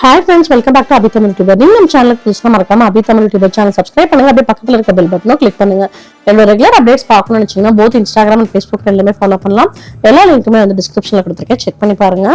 Hi friends welcome back to Abhi Tamil tuber நீங்க நம்ம சேனலுக்கு புதுசாக மறக்காம Abhi Tamil tuber channel subscribe பண்ணுங்க. அப்படியே பக்கத்துல இருக்க பெல் பட்டனும் கிளிக் பண்ணுங்க. என்னோட ரெகுலர் அப்டேட்ஸ் பார்க்கணும்னு நினைச்சீங்கன்னா போத் இன்ஸ்டாகிராம் அண்ட் ஃபேஸ்புக் ரெண்டுமே ஃபாலோ பண்ணலாம். எல்லா லிங்க்குமே வந்து டிஸ்கிரிப்ஷனில் கொடுத்துருக்கேன். செக் பண்ணி பாருங்க.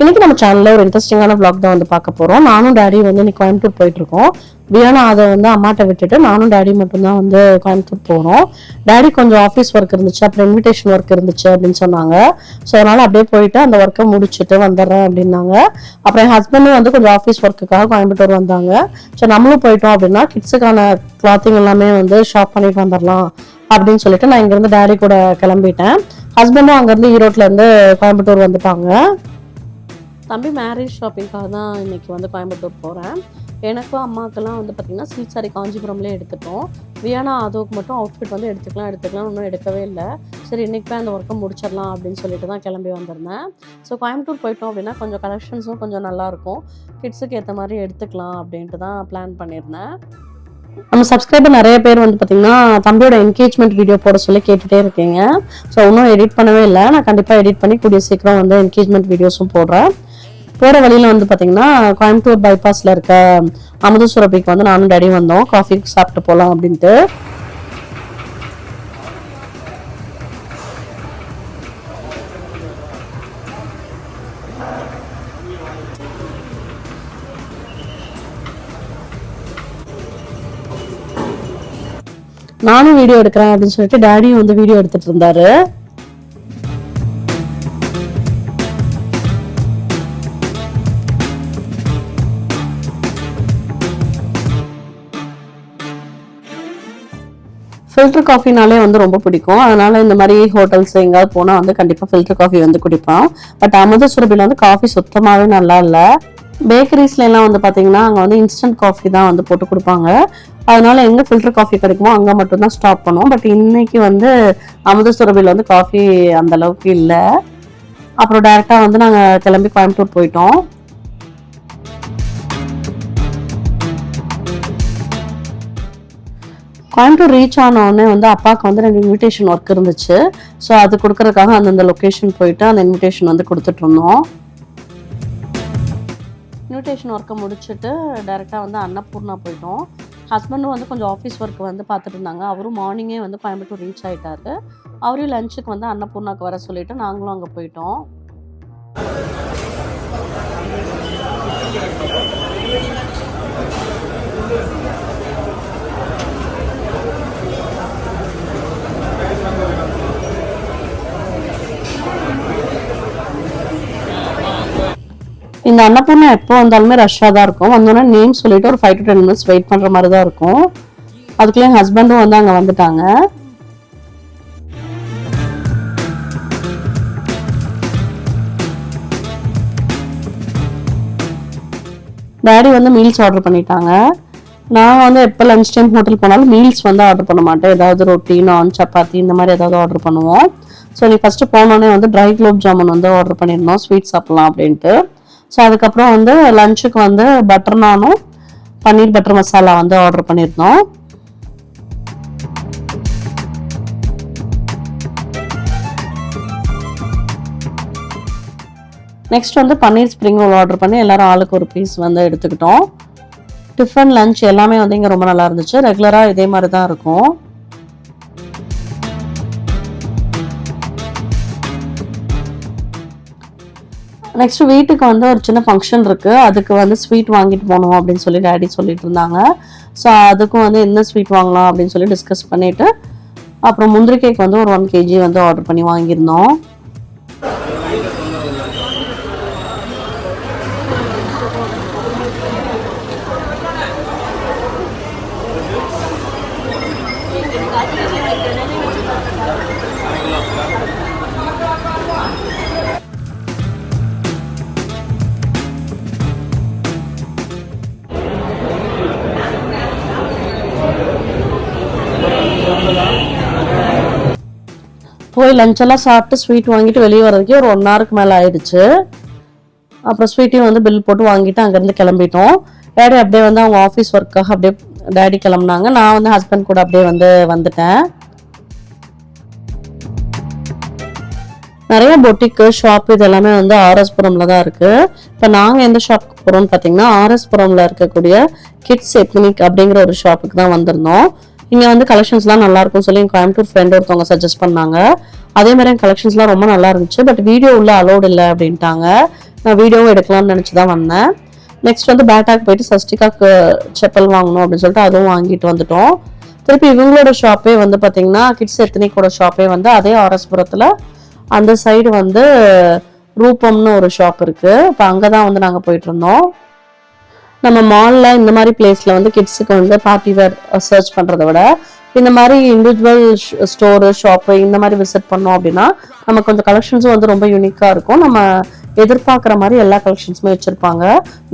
இன்னைக்கு நம்ம சேனல்ல ஒரு இன்ட்ரெஸ்டிங்கான vlog தான் வந்து பார்க்க போறோம். நானும் டேடி வந்து இன்னைக்கு கோயம்புத்தூர் போயிட்டு இருக்கோம். வியானா அதை வந்து அம்மாட்ட விட்டுட்டு நானும் டேடி மட்டும்தான் வந்து கோயம்புத்தூர் போனோம். டேடி கொஞ்சம் ஆஃபீஸ் ஒர்க் இருந்துச்சு அப்புறம் இன்விடேஷன் ஒர்க் இருந்துச்சு அப்படின்னு சொன்னாங்க. ஸோ அதனால அப்படியே போயிட்டு அந்த ஒர்க்கை முடிச்சுட்டு வந்துடுறேன் அப்படின்னாங்க. அப்புறம் என் ஹஸ்பண்டும் வந்து கொஞ்சம் ஆஃபீஸ் ஒர்க்குக்காக கோயம்புத்தூர் வந்தாங்க. ஸோ நம்மளும் போயிட்டோம் அப்படின்னா கிட்ஸுக்கான கிளாத்திங் எல்லாமே வந்து ஷாப் பண்ணிட்டு வந்துடலாம் அப்படின்னு சொல்லிட்டு நான் இங்கேருந்து டேடி கூட கிளம்பிட்டேன். ஹஸ்பண்டும் அங்கேருந்து ஈரோட்டில் இருந்து கோயம்புத்தூர் வந்துட்டாங்க. தம்பி மேரேஜ் ஷாப்பிங்காக தான் இன்றைக்கி வந்து கோயம்புத்தூர் போகிறேன் எனக்கும் அம்மாவுக்கெல்லாம் வந்து பார்த்திங்கன்னா சில்க் சாரி காஞ்சிபுரம்லேயே எடுத்துட்டோம். வியானா அதுவுக்கு மட்டும் அவுட்ஃபிட் வந்து எடுத்துக்கலாம் எடுத்துக்கலாம் இன்னும் எடுக்கவே இல்லை. சரி இன்றைக்கி போய் அந்த ஒர்க்கை முடிச்சிடலாம் அப்படின்னு சொல்லிட்டு தான் கிளம்பி வந்திருந்தேன். ஸோ கோயம்புத்தூர் போயிட்டோம் அப்படின்னா கொஞ்சம் கலெக்ஷன்ஸும் கொஞ்சம் நல்லாயிருக்கும் கிட்ஸுக்கு ஏற்ற மாதிரி எடுத்துக்கலாம் அப்படின்ட்டு தான் பிளான் பண்ணியிருந்தேன். நம்ம சப்ஸ்கிரைபர் நிறைய பேர் வந்து பார்த்தீங்கன்னா தம்பியோட என்கேஜ்மெண்ட் வீடியோ போட சொல்லி கேட்டுகிட்டே இருக்கீங்க. ஸோ இன்னும் எடிட் பண்ணவே இல்லை. நான் கண்டிப்பாக எடிட் பண்ணி கூடிய சீக்கிரம் வந்து என்கேஜ்மெண்ட் வீடியோஸும் போடுறேன். போகிற வழியில் வந்து பார்த்தீங்கன்னா கோயம்புத்தூர் பைபாஸில் இருக்க அமுதசுரபிக்கு வந்து நானும் டேடி வந்தோம். காஃபி சாப்பிட்டு போகலாம் அப்படின்ட்டு. நானும் வீடியோ எடுக்கிறேன் அப்படின்னு சொல்லிட்டு டேடியும் வந்து வீடியோ எடுத்துட்டு இருந்தாரு. ஃபில்டர் காஃபினாலே வந்து ரொம்ப பிடிக்கும். அதனால இந்த மாதிரி ஹோட்டல்ஸ் எங்கேயாவது போனால் வந்து கண்டிப்பாக ஃபில்டர் காஃபி வந்து குடிப்போம் பட் அமுத சுரபியில் வந்து காஃபி சுத்தமாகவே நல்லா இல்லை. பேக்கரிஸ்லாம் வந்து பார்த்தீங்கன்னா அங்கே வந்து இன்ஸ்டன்ட் காஃபி தான் வந்து போட்டு கொடுப்பாங்க. அதனால எங்கே ஃபில்டர் காஃபி கிடைக்குமோ அங்கே மட்டும்தான் ஸ்டாப் பண்ணுவோம். பட் இன்னைக்கு வந்து அமுத சுரபியில் வந்து காஃபி அந்த அளவுக்கு இல்லை. அப்புறம் டேரெக்டாக வந்து நாங்கள் கிளம்பி கோயம்புத்தூர் போயிட்டோம். கோயம்புத்தூர் ரீச் ஆன வந்து அப்பாவுக்கு வந்து ரெண்டு இன்விடேஷன் ஒர்க் இருந்துச்சு. ஸோ அது கொடுக்கறதுக்காக அந்தந்த லொக்கேஷன் போயிட்டு அந்த இன்விடேஷன் வந்து கொடுத்துட்டு இருந்தோம். இன்விடேஷன் ஒர்க்கை முடிச்சுட்டு டேரெக்டாக வந்து அன்னபூர்ணா போயிட்டோம். ஹஸ்பண்டும் வந்து கொஞ்சம் ஆஃபீஸ் ஒர்க் வந்து பார்த்துட்டு இருந்தாங்க. அவரும் மார்னிங்கே வந்து கோயம்புத்தூர் ரீச் ஆகிட்டாரு அவரையும் லஞ்சுக்கு வந்து அன்னபூர்ணாக்கு வர சொல்லிவிட்டு நாங்களும் அங்கே போயிட்டோம். இந்த அன்னபூர்ணா எப்போ வந்தாலுமே ரஷ்ஷாக தான் இருக்கும். வந்தோடனே நேம் சொல்லிட்டு ஒரு five to ten minutes wait பண்ணுற மாதிரி தான் இருக்கும். அதுக்குள்ளே என் ஹஸ்பண்டும் வந்து அங்கே வந்துட்டாங்க. டேடி வந்து மீல்ஸ் ஆர்டர் பண்ணிட்டாங்க. நான் வந்து எப்போ லஞ்ச் டைம் ஹோட்டல் போனாலும் மீல்ஸ் வந்து ஆர்டர் பண்ண மாட்டேன். ஏதாவது ரொட்டி நான் சப்பாத்தி இந்த மாதிரி ஏதாவது ஆர்டர் பண்ணுவோம். ஸோ நீ ஃபஸ்ட்டு போனோடனே வந்து ட்ரை குலோப் ஜாமுன் வந்து ஆர்டர் பண்ணியிருந்தோம் ஸ்வீட் சாப்பிட்லாம் அப்படின்ட்டு. ஸோ அதுக்கப்புறம் வந்து லஞ்சுக்கு வந்து பட்டர் நானும் பன்னீர் பட்டர் மசாலா வந்து ஆர்டர் பண்ணியிருந்தோம். நெக்ஸ்ட் வந்து பன்னீர் ஸ்ப்ரிங் ரோல் ஆர்டர் பண்ணி எல்லாரும் ஆளுக்கு ஒரு பீஸ் வந்து எடுத்துக்கிட்டோம். டிஃபன் லஞ்ச் எல்லாமே வந்து இங்கே ரொம்ப நல்லா இருந்துச்சு. ரெகுலராக இதே மாதிரி தான் இருக்கும். நெக்ஸ்ட் வீட்டுக்கு வந்து ஒரு சின்ன ஃபங்க்ஷன் இருக்கு. அதுக்கு வந்து ஸ்வீட் வாங்கிட்டு போகணும் அப்படின்னு சொல்லி டேடி சொல்லிட்டு இருந்தாங்க. ஸோ அதுக்கும் வந்து என்ன ஸ்வீட் வாங்கலாம் அப்படின்னு சொல்லி டிஸ்கஸ் பண்ணிட்டு அப்புறம் முந்திரி கேக் வந்து ஒரு ஒன் கேஜி வந்து ஆர்டர் பண்ணி வாங்கியிருந்தோம். போய் லஞ்செல்லாம் சாப்பிட்டு ஸ்வீட் வாங்கிட்டு வெளியே வர்றதுக்கே ஒரு ஒன் ஹவருக்கு மேலே ஆயிடுச்சு. அப்புறம் ஸ்வீட்டையும் வந்து பில் போட்டு வாங்கிட்டு அங்கேருந்து கிளம்பிட்டோம். டேடி அப்படியே வந்து அவங்க ஆஃபீஸ் ஒர்க்காக அப்படியே டேடி கிளம்புனாங்க. நான் வந்து ஹஸ்பண்ட் கூட அப்படியே வந்து வந்துட்டேன். நிறைய பொட்டிக்கு ஷாப் இது எல்லாமே வந்து ஆர்எஸ்புரம்ல தான் இருக்கு. இப்போ நாங்கள் எந்த ஷாப்புக்கு போகிறோம்னு பார்த்தீங்கன்னா ஆர்எஸ்புரம்ல இருக்கக்கூடிய கிட்ஸ் எத்னிக் அப்படிங்கிற ஒரு ஷாப்புக்கு தான் வந்திருந்தோம். இங்கே வந்து கலெக்ஷன்ஸ்லாம் நல்லா சொல்லி என் கோயம்புத்தூர் ஃப்ரெண்ட் ஒருத்தவங்க சஜஸ்ட் பண்ணாங்க. அதே மாதிரி என் கலெக்ஷன்ஸ்லாம் ரொம்ப நல்லா இருந்துச்சு பட் வீடியோ உள்ள அலோடு இல்லை அப்படின்ட்டாங்க. நான் வீடியோவும் எடுக்கலாம்னு நினச்சி தான் வந்தேன். நெக்ஸ்ட் வந்து பேட்டாக்கு போயிட்டு சஷ்டிகாக்கு செப்பல் வாங்கணும் அப்படின்னு சொல்லிட்டு அதுவும் வாங்கிட்டு வந்துட்டோம். திருப்பி இவங்களோட ஷாப்பே வந்து பார்த்தீங்கன்னா கிட்ஸ் எத்தனிக்கோட ஷாப்பே வந்து அதே ஆர்எஸ்புரத்தில் அந்த சைடு வந்து ரூபம்னு ஒரு ஷாப் இருக்குது இப்போ அங்கே தான் வந்து நாங்கள் போயிட்டு இருந்தோம். நம்ம மாலில் இந்த மாதிரி பிளேஸில் வந்து கிட்ஸுக்கு வந்து பார்ட்டி வேர் சர்ச் பண்ணுறத விட இந்த மாதிரி இண்டிவிஜுவல் ஸ்டோரு ஷாப்பு இந்த மாதிரி விசிட் பண்ணோம் அப்படின்னா நமக்கு கொஞ்சம் கலெக்ஷன்ஸும் வந்து ரொம்ப யூனிக்காக இருக்கும். நம்ம எதிர்பார்க்குற மாதிரி எல்லா கலெக்ஷன்ஸுமே வச்சுருப்பாங்க.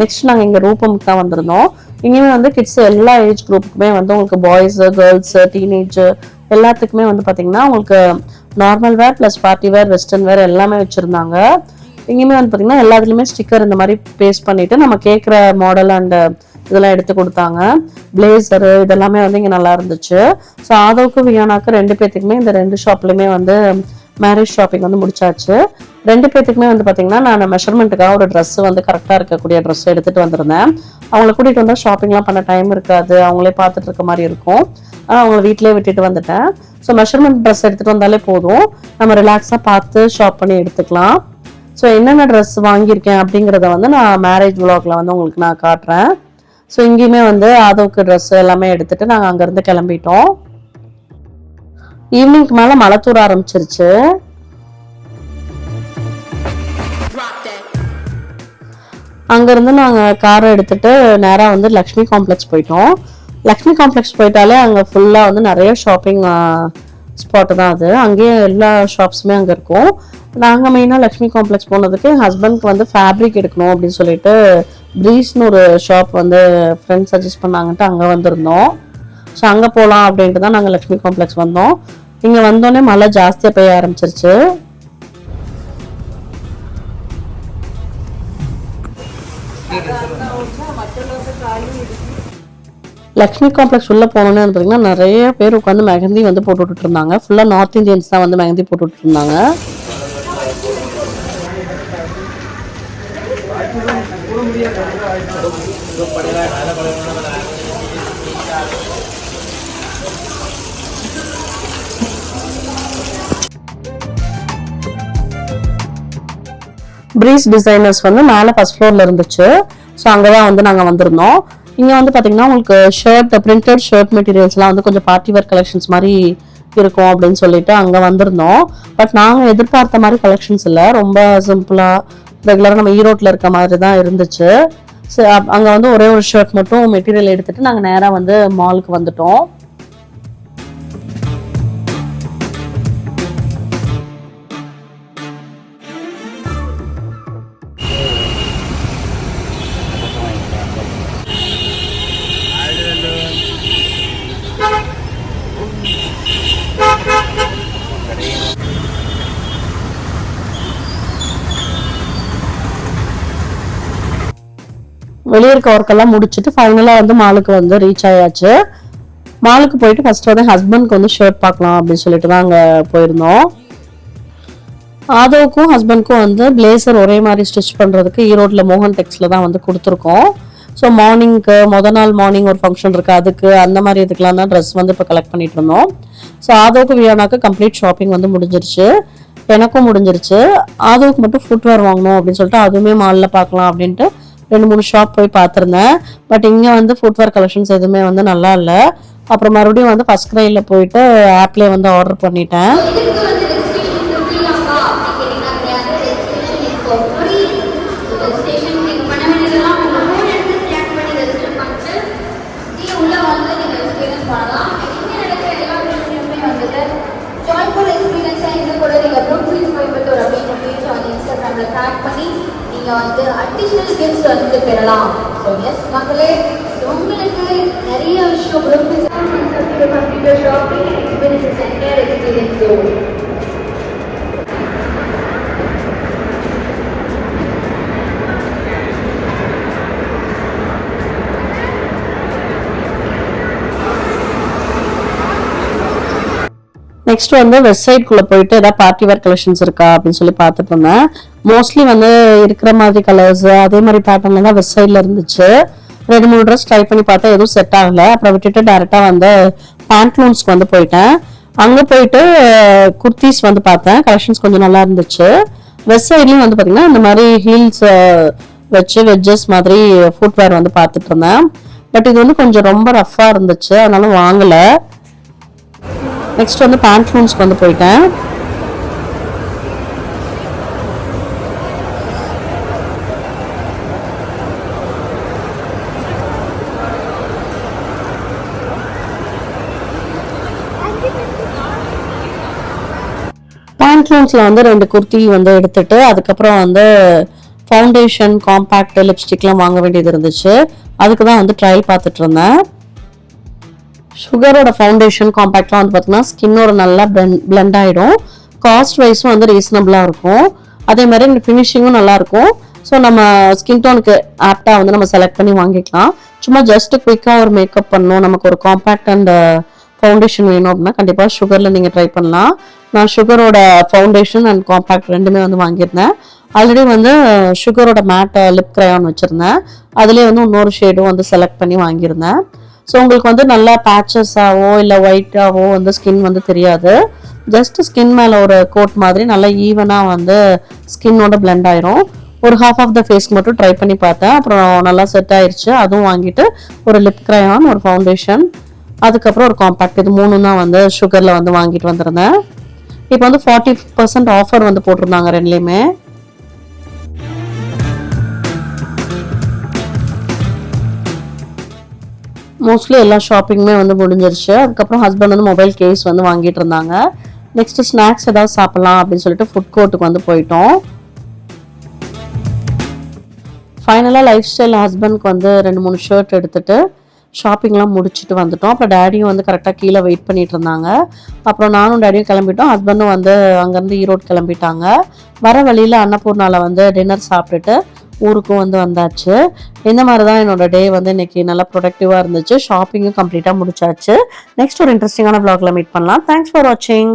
நெக்ஸ்ட் நாங்கள் இங்கே ரூபமுக்கு தான் வந்திருந்தோம். இங்கேயுமே வந்து கிட்ஸ் எல்லா ஏஜ் குரூப்புக்குமே வந்து உங்களுக்கு பாய்ஸு கேர்ள்ஸு டீனேஜு எல்லாத்துக்குமே வந்து பார்த்தீங்கன்னா உங்களுக்கு normal wear plus party wear western wear எல்லாமே வச்சுருந்தாங்க. இங்கேயுமே வந்து பார்த்தீங்கன்னா எல்லாத்துலேயுமே ஸ்டிக்கர் இந்த மாதிரி பேஸ்ட் பண்ணிவிட்டு நம்ம கேட்குற மாடல் அண்ட் இதெல்லாம் எடுத்து கொடுத்தாங்க. பிளேசரு இதெல்லாமே வந்து இங்கே நல்லா இருந்துச்சு. ஸோ ஆதவுக்கு வியானாக்கு ரெண்டு பேர்த்துக்குமே இந்த ரெண்டு ஷாப்லையுமே வந்து மேரேஜ் ஷாப்பிங் வந்து முடிச்சாச்சு. ரெண்டு பேர்த்துக்குமே வந்து பார்த்தீங்கன்னா நான் மெஷர்மெண்ட்டுக்காக ஒரு ட்ரெஸ் வந்து கரெக்டாக இருக்கக்கூடிய ட்ரெஸ் எடுத்துகிட்டு வந்திருந்தேன். அவங்கள கூட்டிகிட்டு வந்தால் ஷாப்பிங்லாம் பண்ண டைம் இருக்காது. அவங்களே பார்த்துட்டு இருக்க மாதிரி இருக்கும். ஆனால் அவங்கள வீட்டிலே விட்டுட்டு வந்துட்டேன். ஸோ மெஷர்மெண்ட் ட்ரெஸ் எடுத்துகிட்டு வந்தாலே போதும். நம்ம ரிலாக்ஸாக பார்த்து ஷாப் பண்ணி எடுத்துக்கலாம். ஸோ என்னென்ன ட்ரெஸ் வாங்கியிருக்கேன் அப்படிங்கிறத வந்து நான் மேரேஜ் vlogல வந்து உங்களுக்கு நான் காட்டுறேன். ஸோ இங்கேயுமே வந்து ஆதவுக்கு ட்ரெஸ் எல்லாமே எடுத்துட்டு நாங்கள் அங்கேருந்து கிளம்பிட்டோம். ஈவினிங்க்கு மேலே மழை தூர ஆரம்பிச்சிருச்சு. அங்கேருந்து நாங்கள் காரை எடுத்துட்டு நேராக வந்து லக்ஷ்மி காம்ப்ளெக்ஸ் போயிட்டோம். லக்ஷ்மி காம்ப்ளெக்ஸ் போயிட்டாலே அங்கே ஃபுல்லாக வந்து நிறைய ஷாப்பிங் ஸ்பாட்டு தான் அது. அங்கேயே எல்லா ஷாப்ஸுமே அங்கே இருக்கும். நாங்கள் மெயினாக லக்ஷ்மி காம்ப்ளெக்ஸ் போனதுக்கு என் ஹஸ்பண்ட்க்கு வந்து ஃபேப்ரிக் எடுக்கணும் அப்படின்னு சொல்லிட்டு ப்ரீஸ்னு ஒரு ஷாப் வந்து ஃப்ரெண்ட்ஸ் சஜஸ்ட் பண்ணாங்கன்ட்டு அங்கே வந்திருந்தோம். ஸோ அங்கே போகலாம் அப்படின்ட்டு தான் நாங்கள் லக்ஷ்மி காம்ப்ளெக்ஸ் வந்தோம். இங்கே வந்தோடனே மழை ஜாஸ்தியாக பெய்ய ஆரம்பிச்சிருச்சு. லக்ஷ்மி காம்ப்ளெக்ஸ் உள்ள போனோன்னு பார்த்தீங்கன்னா நிறைய பேர் உட்காந்து மெஹந்தி வந்து போட்டு விட்டுட்டு இருந்தாங்க. ஃபுல்லாக நார்த் இந்தியன்ஸ் தான் வந்து மெஹந்தி போட்டு இருந்தாங்க. பிரீஸ் டிசைனர்ஸ் வந்து மேலே ஃபர்ஸ்ட் ஃப்ளோரில் இருந்துச்சு. ஸோ அங்கே தான் வந்து நாங்கள் வந்திருந்தோம். இங்கே வந்து பார்த்தீங்கன்னா உங்களுக்கு ஷர்ட் பிரிண்டட் ஷர்ட் மெட்டீரியல்ஸ்லாம் வந்து கொஞ்சம் பார்ட்டி வேர் கலெக்ஷன்ஸ் மாதிரி இருக்கும் அப்படின்னு சொல்லிட்டு அங்கே வந்திருந்தோம். பட் நாங்கள் எதிர்பார்த்த மாதிரி கலெக்ஷன்ஸ் இல்லை. ரொம்ப சிம்பிளாக ரெகுலராக நம்ம ஈரோட்டில் இருக்க மாதிரி தான் இருந்துச்சு. ஸோ அங்கே வந்து ஒரே ஒரு ஷர்ட் மட்டும் மெட்டீரியல் எடுத்துகிட்டு நாங்கள் நேராக வந்து மாலுக்கு வந்துட்டோம். வெளியே இருக்க ஒர்க்கெல்லாம் முடிச்சுட்டு ஃபைனலாக வந்து மாலுக்கு வந்து ரீச் ஆயாச்சு. மாலுக்கு போயிட்டு ஃபர்ஸ்ட் வந்து ஹஸ்பண்ட்க்கு வந்து ஷர்ட் பார்க்கலாம் அப்படின்னு சொல்லிட்டு தான் அங்கே போயிருந்தோம். ஆதோவுக்கும் ஹஸ்பண்ட்க்கும் வந்து பிளேசர் ஒரே மாதிரி ஸ்டிச் பண்ணுறதுக்கு ஈரோட்டில் மோகன் டெக்ஸில் தான் வந்து கொடுத்துருக்கோம். ஸோ மார்னிங்க்கு முத நாள் மார்னிங் ஒரு ஃபங்க்ஷன் இருக்குது அதுக்கு அந்த மாதிரி இதுக்கெலாம் தான் ட்ரெஸ் வந்து இப்போ கலெக்ட் பண்ணிட்டு இருந்தோம். ஸோ ஆதோக்கு வியானாக்கு கம்ப்ளீட் ஷாப்பிங் வந்து முடிஞ்சிருச்சு. எனக்கும் முடிஞ்சிருச்சு. ஆதவுக்கு மட்டும் ஃபுட்வேர் வாங்கணும் அப்படின்னு சொல்லிட்டு அதுவுமே மாலில் பார்க்கலாம் அப்படின்ட்டு ரெண்டு மூணு ஷாப் போய் பார்த்துருந்தேன். பட் இங்கே வந்து ஃபுட்வேர் கலெக்ஷன்ஸ் எதுவுமே வந்து நல்லா இல்லை. அப்புறம் மறுபடியும் வந்து ஃபஸ்ட் க்ரையில் போயிட்டு ஆப்லேயே வந்து ஆர்டர் பண்ணிட்டேன். நீங்கள் வந்து அடிஷ்னல் கிஃப்ட்ஸ் வந்து பெறலாம். ஸோ எஸ் மக்களே உங்களுக்கு நிறைய விஷயம் computer shopping experience experience next வந்து வெப்சைட்குள்ளே போயிட்டு ஏதாவது பார்ட்டி வேர் கலெக்ஷன்ஸ் இருக்கா அப்படின்னு சொல்லி பார்த்துட்டு இருந்தேன். மோஸ்ட்லி வந்து இருக்கிற மாதிரி கலர்ஸ் அதே மாதிரி பேட்டர்ன்ல தான் சைடில் இருந்துச்சு. ரெண்டு மூணு ட்ரெஸ் ட்ரை பண்ணி பார்த்தா எதுவும் செட் ஆகல. அப்புறம் விட்டுட்டு டேரெக்டாக வந்து பேண்ட்லூன்ஸ்க்கு வந்து போயிட்டேன். அங்கே போயிட்டு குர்த்திஸ் வந்து பார்த்தேன். கலெக்ஷன்ஸ் கொஞ்சம் நல்லா இருந்துச்சு. வெப்சைட்லேயும் வந்து பார்த்திங்கன்னா இந்த மாதிரி ஹீல்ஸ் வச்சு வெஜ்ஜஸ் மாதிரி ஃபுட்வேர் வந்து பார்த்துட்டு இருந்தேன். பட் இது வந்து கொஞ்சம் ரொம்ப ரஃப்பாக இருந்துச்சு. அதனால வாங்கலை. நெக்ஸ்ட் வந்து பேண்ட்லூன்ஸ்க்கு வந்து போயிட்டேன். ஃபோன்ஸில் வந்து ரெண்டு குர்த்தி வந்து எடுத்துட்டு அதுக்கப்புறம் வந்து ஃபவுண்டேஷன் காம்பேக்ட் லிப்ஸ்டிக்லாம் வாங்க வேண்டியது இருந்துச்சு. அதுக்கு தான் வந்து ட்ரையல் பார்த்துட்டு இருந்தேன். சுகரோட ஃபவுண்டேஷன் காம்பேக்ட்லாம் வந்து பார்த்தீங்கன்னா ஸ்கின்னோட நல்லா பிளெண்ட் ஆகிடும் காஸ்ட் வைஸும் வந்து ரீசனபிளாக இருக்கும். அதே மாதிரி ஃபினிஷிங்கும் நல்லாயிருக்கும் ஸோ நம்ம ஸ்கின் டோனுக்கு ஆப்டாக வந்து நம்ம செலக்ட் பண்ணி வாங்கிக்கலாம். சும்மா ஜஸ்ட் குயிக்காக ஒரு மேக்கப் பண்ணணும். நமக்கு ஒரு காம்பேக்ட் அண்ட் ஃபவுண்டேஷன் வேணும் அப்படின்னா கண்டிப்பாக சுகரில் நீங்கள் ட்ரை பண்ணலாம். நான் சுகரோட ஃபவுண்டேஷன் அண்ட் காம்பேக்ட் ரெண்டுமே வந்து வாங்கியிருந்தேன். ஆல்ரெடி வந்து சுகரோட மேட்டை லிப் கிரையான் வச்சுருந்தேன். அதுலேயே வந்து இன்னொரு ஷேடும் வந்து செலக்ட் பண்ணி வாங்கியிருந்தேன். ஸோ உங்களுக்கு வந்து நல்லா பேச்சஸாகவோ இல்லை ஒயிட்டாகவோ வந்து ஸ்கின் வந்து தெரியாது. ஜஸ்ட் ஸ்கின் மேலே ஒரு கோட் மாதிரி நல்லா ஈவனாக வந்து ஸ்கின்னோட பிளெண்ட் ஆயிரும். ஒரு ஹாஃப் ஆஃப் த ஃபேஸ்க்கு மட்டும் ட்ரை பண்ணி பார்த்தேன். அப்புறம் நல்லா செட் ஆயிடுச்சு அதுவும் வாங்கிட்டு ஒரு லிப் க்ரையான் ஒரு ஃபவுண்டேஷன் அதுக்கப்புறம் ஒரு காம்பேக்ட் இது மூணும் தான் வந்து சுகரில் வந்து வாங்கிட்டு வந்திருந்தேன். இப்போ வந்து ஃபார்ட்டி பர்சன்ட் ஆஃபர் வந்து போட்டிருந்தாங்க ரெண்டுலேயுமே. மோஸ்ட்லி எல்லா ஷாப்பிங்குமே வந்து முடிஞ்சிருச்சு. அதுக்கப்புறம் ஹஸ்பண்ட் வந்து மொபைல் கேஸ் வந்து வாங்கிட்டு இருந்தாங்க. நெக்ஸ்ட் ஸ்நாக்ஸ் ஏதாவது சாப்பிடலாம் அப்படின்னு சொல்லிட்டு ஃபுட் கோர்ட்டுக்கு வந்து போயிட்டோம். ஃபைனலாக லைஃப் ஸ்டைல் ஹஸ்பண்ட்க்கு வந்து ரெண்டு மூணு ஷர்ட் எடுத்துட்டு ஷாப்பிங்லாம் முடிச்சுட்டு வந்துட்டோம். அப்புறம் டேடியும் வந்து கரெக்டாக கீழே வெயிட் பண்ணிட்டு இருந்தாங்க. அப்புறம் நானும் டேடியும் கிளம்பிட்டோம். ஹஸ்பண்டும் வந்து அங்கேருந்து ஈரோடு கிளம்பிட்டாங்க. வர வழியில் அன்னபூர்ணாவில் வந்து டின்னர் சாப்பிட்டுட்டு ஊருக்கும் வந்து வந்தாச்சு. இந்த மாதிரி தான் என்னோட டே வந்து இன்னைக்கு நல்லா ப்ரொடக்டிவாக இருந்துச்சு. ஷாப்பிங்கும் கம்ப்ளீட்டாக முடிச்சாச்சு. நெக்ஸ்ட் ஒரு இன்ட்ரெஸ்டிங்கான vlogல மீட் பண்ணலாம். தேங்க்ஸ் ஃபார் வாட்சிங்